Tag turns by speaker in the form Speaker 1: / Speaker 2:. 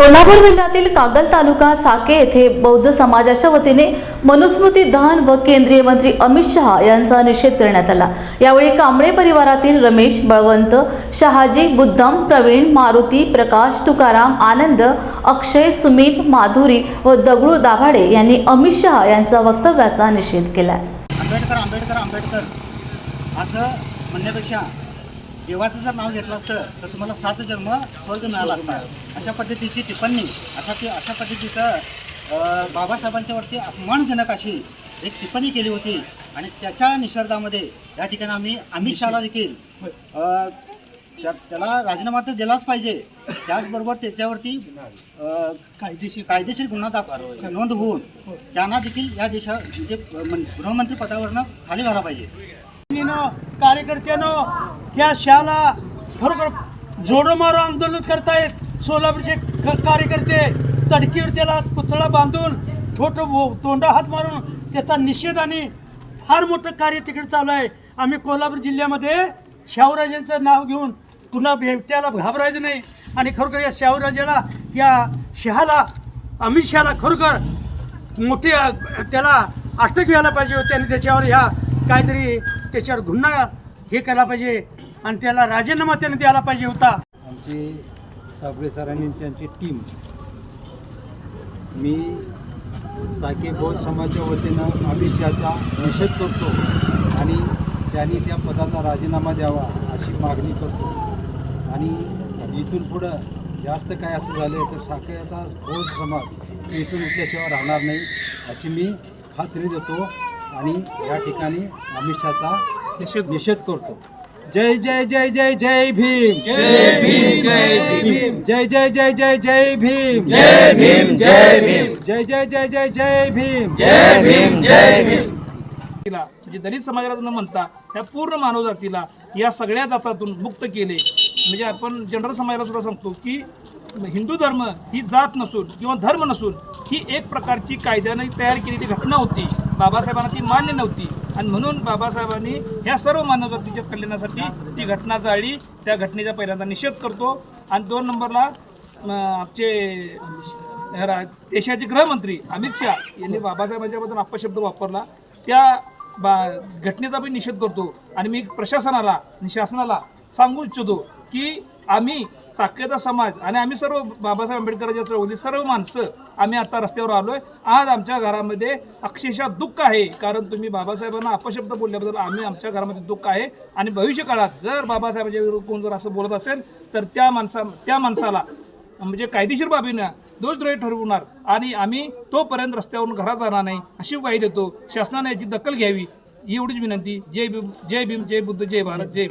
Speaker 1: कोल्हापूर जिल्ह्यातील कागल तालुका साके येथे बौद्ध समाजाच्या वतीने मनुस्मृती दहन व केंद्रीय मंत्री अमित शहा यांचा निषेध करण्यात आला. यावेळी कांबळे परिवारातील रमेश बळवंत शहाजी बुद्धम प्रवीण मारुती प्रकाश तुकाराम आनंद अक्षय सुमित माधुरी व दगडू दाभाडे यांनी अमित शहा यांचा वक्तव्याचा निषेध केला
Speaker 2: आंबेडकर आंबेडकर आंबेडकर. असं म्हणण्यापेक्षा देवाचं जर नाव घेतलं असतं तर तुम्हाला सात जन्म स्वर्ग मिळाला असता. अशा पद्धतीची टिप्पणी अशा ती अशा पद्धतीचं बाबासाहेबांच्या वरती अपमानजनक अशी एक टिप्पणी केली होती. आणि त्याच्या निषेधामध्ये या ठिकाणी आम्ही अमित शहाला देखील त्याला राजीनामा तर दिलाच पाहिजे. त्याचबरोबर त्याच्यावरती कायदेशीर कायदेशीर गुन्हा दाखल नोंद होऊन त्यांना देखील या देशा म्हणजे गृहमंत्री पदावरनं खाली घाला पाहिजे.
Speaker 3: नो कार्यकर्त्यानो या शाला खरोखर जोडो मारो आंदोलन करतायत सोलापूरचे क- कार्यकर्ते तडकीवर त्याला पुतळा बांधून थोट तोंडा हात मारून त्याचा निषेध आणि फार मोठं कार्य तिकडे चालू आहे. आम्ही कोल्हापूर जिल्ह्यामध्ये शाहूराजांचं नाव घेऊन पुन्हा भेट्याला घाबरायचं नाही. आणि खरोखर या शाहूराजाला या शहाला अमित शहाला खरोखर मोठी त्याला अटक घ्यायला पाहिजे होती आणि त्याच्यावर ह्या काहीतरी त्याच्यावर गुन्हा हे केला पाहिजे. आणि त्याला राजीनामा त्याने द्यायला पाहिजे होता.
Speaker 4: आमची साबळे सरांनी त्यांची टीम मी साके बौद्ध समाजाच्या वतीनं अमित शहाचा निषेध करतो आणि त्यांनी त्या पदाचा राजीनामा द्यावा अशी मागणी करतो. आणि इथून पुढं जास्त काय असं झालं तर साकेचा बौद्ध समाज इथून उठल्याशिवाय राहणार नाही अशी मी खात्री देतो आणि या ठिकाणी अमित शहाचा निषेध निषेध करतो. जय जय जय जय जय भीम। जय भीम जय भीम। जय जय जय जय जय भीम। जय भीम जय भीम। जय जय जय जय जय भीम। जय भीम जय भीम।
Speaker 3: म्हणजे दलित समाजाला न म्हणता ह्या पूर्ण मानव जातीला या सगळ्या जातातून मुक्त केले. म्हणजे आपण जनरल समाजाला सुद्धा सांगतो की हिंदू धर्म ही जात नसून किंवा धर्म नसून ही एक प्रकारची कायद्याने तयार केलेली घटना होती. बाबासाहेबांना ती मान्य नव्हती. आणि म्हणून बाबासाहेबांनी ह्या सर्व मानवजातीच्या कल्याणासाठी ती घटना जाळली. त्या घटनेचा पहिल्यांदा निषेध करतो. आणि दोन नंबरला आमचे रा- देशाचे गृहमंत्री अमित शहा यांनी बाबासाहेबांच्याबद्दल अपशब्द वापरला. त्या बा घटनेचा मी निषेध करतो. आणि मी प्रशासनाला आणि शासनाला सांगू इच्छितो की आम्ही साक्षरता समाज आणि आम्ही सर्व बाबासाहेब आंबेडकरांच्या चळवली सर्व माणसं आम्ही आता रस्त्यावर आलो आहे आज आमच्या घरामध्ये अक्षरशः दुःख आहे. कारण तुम्ही बाबासाहेबांना अपशब्द बोलल्याबद्दल आम्ही आमच्या घरामध्ये दुःख आहे. आणि भविष्यकाळात जर बाबासाहेबांच्या विरुद्ध कोण जर असं बोलत असेल तर त्या माणसा त्या माणसाला म्हणजे कायदेशीर बाबीनं दोषद्रोही ठरवणार. आणि आम्ही तोपर्यंत रस्त्यावरून घरात जाणार नाही अशी ग्वाही देतो. शासनाने याची दखल घ्यावी एवढीच विनंती. जय भीम जय भीम जय बुद्ध जय भारत जय